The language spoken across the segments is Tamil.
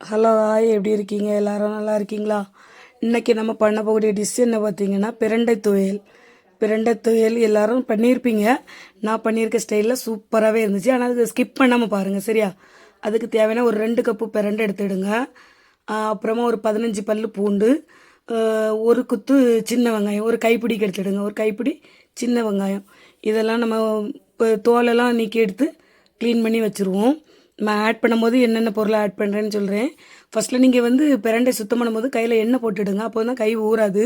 ஹலோ ஹாய் எப்படி இருக்கீங்க? எல்லாரும் நல்லா இருக்கீங்களா? இன்றைக்கி நம்ம பண்ண போகக்கூடிய டிஷ் என்ன பார்த்தீங்கன்னா பிரண்டை துவையல். பிரண்டை துவையல் எல்லாரும் பண்ணியிருப்பீங்க. நான் பண்ணியிருக்க ஸ்டைலில் சூப்பராகவே இருந்துச்சு. ஆனால் அதுக்கு ஸ்கிப் பண்ணாமல் பாருங்கள் சரியா? அதுக்கு தேவையான ஒரு ரெண்டு கப்பு பிரண்டை எடுத்துடுங்க. அப்புறமா ஒரு பதினஞ்சு பல்லு பூண்டு ஒரு குத்து சின்ன வெங்காயம் ஒரு கைப்பிடிக்கு எடுத்துடுங்க. ஒரு கைப்பிடி சின்ன வெங்காயம். இதெல்லாம் நம்ம இப்போ தோலெல்லாம் நீக்கி எடுத்து க்ளீன் பண்ணி வச்சுருவோம். நம்ம ஆட் பண்ணும்போது என்னென்ன பொருளை ஆட் பண்ணுறேன்னு சொல்கிறேன் ஃபஸ்ட்டில் நீங்கள் வந்து பிரண்டை சுத்தம் பண்ணும்போது கையில் எண்ணெய் போட்டுடுங்க. அப்போ தான் கை ஊறாது.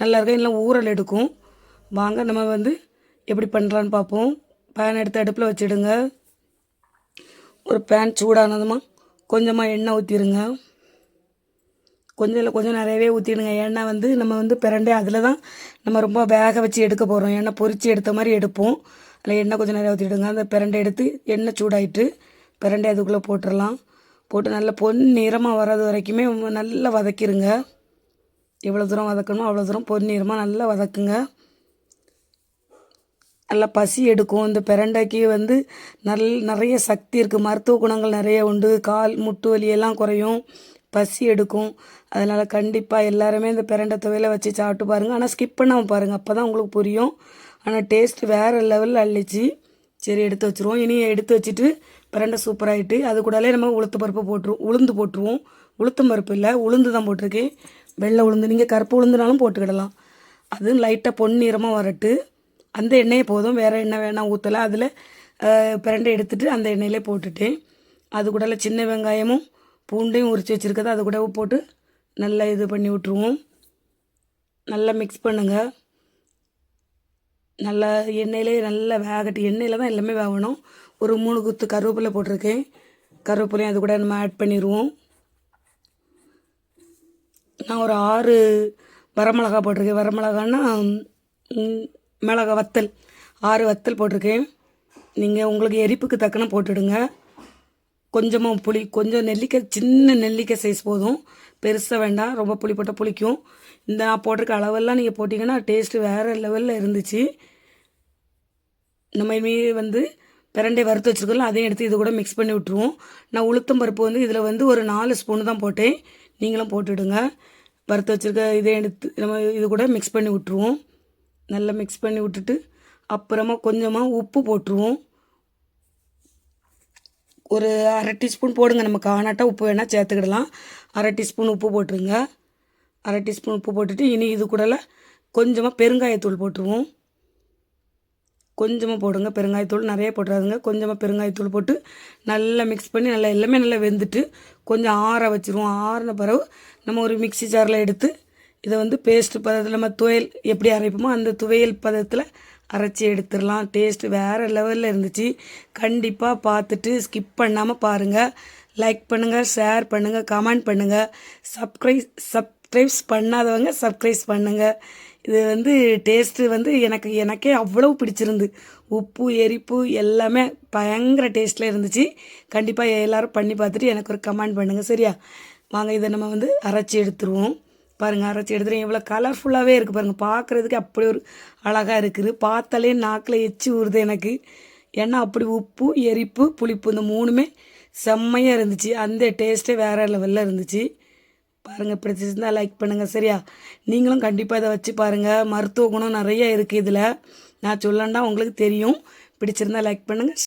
நல்லா இருக்கும் இல்லை ஊறல் எடுக்கும். வாங்க நம்ம வந்து எப்படி பண்ணுறான்னு பார்ப்போம். பேன் எடுத்து அடுப்பில் வச்சுடுங்க. ஒரு பேன் சூடானதுமா கொஞ்சமாக எண்ணெய் ஊற்றிடுங்க கொஞ்சம் இல்லை கொஞ்சம் நிறையவே ஊற்றிடுங்க எண்ணெய் வந்து நம்ம வந்து பிரண்டை அதில் தான் நம்ம ரொம்ப வேக வச்சு எடுக்க போகிறோம் எண்ணெய் பொரிச்சு எடுத்த மாதிரி எடுப்போம். அதில் எண்ணெய் கொஞ்சம் நிறையா ஊற்றிடுங்க அந்த பிரண்டை எடுத்து எண்ணெய் சூடாயிட்டு பிரண்டை அதுக்குள்ளே போட்டுடலாம் போட்டு நல்லா பொன் நிறமாக வர்றது வரைக்குமே நல்லா வதக்கிடுங்க எவ்வளோ தூரம் வதக்கணுமோ அவ்வளோ தூரம் பொன் நிறமாக நல்லா வதக்குங்க. நல்லா பசி எடுக்கும். இந்த பிரண்டைக்கு வந்து நல் நிறைய சக்தி இருக்குது மருத்துவ குணங்கள் நிறைய உண்டு. கால் முட்டு வலியெல்லாம் குறையும். பசி எடுக்கும். அதனால் கண்டிப்பாக எல்லாருமே இந்த பிரண்டை துவையில் வச்சு சாப்பிட்டு பாருங்கள் ஆனால் ஸ்கிப் பண்ணாமல் பாருங்கள் அப்போ தான் உங்களுக்கு புரியும். ஆனால் டேஸ்ட் வேறு லெவலில் அள்ளிச்சு. சரி எடுத்து வச்சுருவோம். இனி எடுத்து வச்சுட்டு பிரண்டை சூப்பராகிட்டு அது கூடலே நம்ம உளுத்து பருப்பு போட்டுருவோம் உளுந்து போட்டுருவோம். உளுத்தம் பருப்பு இல்லை உளுந்து தான் போட்டிருக்கேன். வெள்ளை உளுந்து நீங்கள் கருப்பு உளுந்துனாலும் போட்டுக்கிடலாம். அதுவும் லைட்டாக பொன்னிறமாக வரட்டு. அந்த எண்ணெயே போதும் வேறு எண்ணெய் வேணாம் ஊற்றலை அதில் பிரண்டை எடுத்துட்டு அந்த எண்ணெயிலே போட்டுட்டேன். அது கூட சின்ன வெங்காயமும் பூண்டையும் உரித்து வச்சுருக்கதை அது கூட போட்டு நல்லா இது பண்ணி விட்ருவோம் நல்லா மிக்ஸ் பண்ணுங்கள் நல்லா எண்ணெயிலே நல்லா வேகட்டு எண்ணெயில் தான் எல்லாமே வேகணும். ஒரு மூணு குத்து கருவேப்பிலை போட்டிருக்கேன். கருவேப்பிலையும் அது கூட நம்ம ஆட் பண்ணிடுவோம் நான் ஒரு ஆறு வரமிளகா போட்டிருக்கேன். வரமிளகான்னா மிளகா வத்தல் ஆறு வத்தல் போட்டிருக்கேன். நீங்கள் உங்களுக்கு எரிப்புக்கு தக்கன போட்டுடுங்க. கொஞ்சமாக புளி கொஞ்சம் நெல்லிக்காய் சின்ன நெல்லிக்காய் சைஸ் போதும். பெருசாக வேண்டாம் ரொம்ப புளி போட்டால் புளிக்கும். இந்த நான் போட்டிருக்க அளவெல்லாம் நீங்கள் போட்டிங்கன்னா டேஸ்ட்டு வேறு லெவலில் இருந்துச்சு. நம்ம வந்து பிரண்டை வறுத்து வச்சுருக்கோம்ல அதையும் எடுத்து இது கூட மிக்ஸ் பண்ணி விட்ருவோம் நான் உளுத்தம் பருப்பு வந்து இதில் வந்து ஒரு நாலு ஸ்பூன் தான் போட்டேன். நீங்களும் போட்டுவிடுங்க வறுத்து வச்சுருக்க இதை எடுத்து நம்ம இது கூட மிக்ஸ் பண்ணி விட்ருவோம் நல்லா மிக்ஸ் பண்ணி விட்டுட்டு அப்புறமா கொஞ்சமாக உப்பு போட்டுருவோம். ஒரு அரை டீஸ்பூன் போடுங்க. நம்ம காணாட்டா உப்பு வேணால் சேர்த்துக்கிடலாம். அரை டீஸ்பூன் உப்பு போட்டுருங்க. அரை டீஸ்பூன் உப்பு போட்டுட்டு இனி இது கூடல கொஞ்சமாக பெருங்காயத்தூள் போட்டுருவோம். கொஞ்சமாக போடுங்க. பெருங்காயத்தூள் நிறைய போட்டுறாதுங்க. கொஞ்சமாக பெருங்காயத்தூள் போட்டு நல்லா மிக்ஸ் பண்ணி நல்லா எல்லாமே நல்லா வெந்துட்டு கொஞ்சம் ஆற வச்சுருவோம். ஆறின பிறகு நம்ம ஒரு மிக்ஸி ஜாரில் எடுத்து இதை வந்து பேஸ்ட் பதத்தில் நம்ம துவையல் எப்படி அரைப்போமோ அந்த துவையல் பதத்தில் அரைச்சி எடுத்துடலாம். டேஸ்ட் வேறு லெவலில் இருந்துச்சு. கண்டிப்பாக பார்த்துட்டு ஸ்கிப் பண்ணாமல் பாருங்கள் லைக் பண்ணுங்கள் ஷேர் பண்ணுங்கள் கமெண்ட் பண்ணுங்கள் சப்ஸ்கிரைப் சப்ஸ்கிரைப்ஸ் பண்ணாதவங்க சப்ஸ்கிரைப்ஸ் பண்ணுங்கள் இது வந்து டேஸ்ட்டு வந்து எனக்கு எனக்கே அவ்வளோ பிடிச்சிருந்து. உப்பு எரிப்பு எல்லாமே பயங்கர டேஸ்ட்டில் இருந்துச்சு. கண்டிப்பாக எல்லோரும் பண்ணி பார்த்துட்டு எனக்கு ஒரு கமெண்ட் பண்ணுங்கள் சரியா? வாங்க இதை நம்ம வந்து அரைச்சி எடுத்துருவோம். பாருங்கள் அரைச்சி எடுத்துருவோம். இவ்வளோ கலர்ஃபுல்லாகவே இருக்குது பாருங்கள் பார்க்குறதுக்கு அப்படி ஒரு அழகாக இருக்குது. பார்த்தாலே நாக்கில் எச்சி ஊறுது எனக்கு. ஏன்னா அப்படி உப்பு எரிப்பு புளிப்பு இந்த மூணுமே செம்மையாக இருந்துச்சு. அந்த டேஸ்ட்டே வேறு லெவலில் இருந்துச்சு. பாருங்கள் பிடிச்சிருந்தால் லைக் பண்ணுங்கள் சரியா? நீங்களும் கண்டிப்பாக இதை வச்சு பாருங்கள் மருத்துவ குணம் நிறைய இருக்குது இதில். நான் சொல்லண்டா உங்களுக்கு தெரியும். பிடிச்சிருந்தா லைக் பண்ணுங்கள்